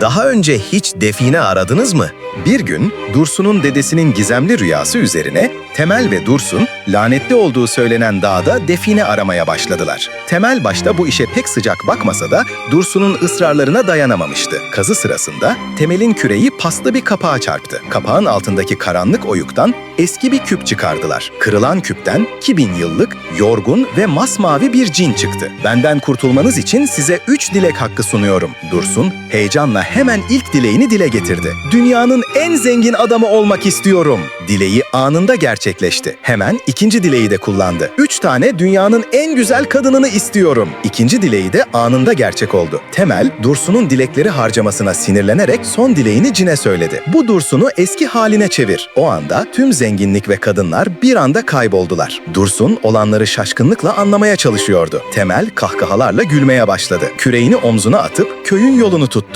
Daha önce hiç define aradınız mı? Bir gün Dursun'un dedesinin gizemli rüyası üzerine Temel ve Dursun lanetli olduğu söylenen dağda define aramaya başladılar. Temel başta bu işe pek sıcak bakmasa da Dursun'un ısrarlarına dayanamamıştı. Kazı sırasında Temel'in küreği paslı bir kapağa çarptı. Kapağın altındaki karanlık oyuktan eski bir küp çıkardılar. Kırılan küpten 2000 yıllık, yorgun ve masmavi bir cin çıktı. Benden kurtulmanız için size üç dilek hakkı sunuyorum. Dursun heyecanla hemen ilk dileğini dile getirdi. Dünyanın en zengin adamı olmak istiyorum. Dileği anında gerçekleşti. Hemen ikinci dileği de kullandı. Üç tane dünyanın en güzel kadınını istiyorum. İkinci dileği de anında gerçek oldu. Temel, Dursun'un dilekleri harcamasına sinirlenerek son dileğini cine söyledi. Bu Dursun'u eski haline çevir. O anda tüm zenginlik ve kadınlar bir anda kayboldular. Dursun olanları şaşkınlıkla anlamaya çalışıyordu. Temel kahkahalarla gülmeye başladı. Küreğini omzuna atıp köyün yolunu tuttu.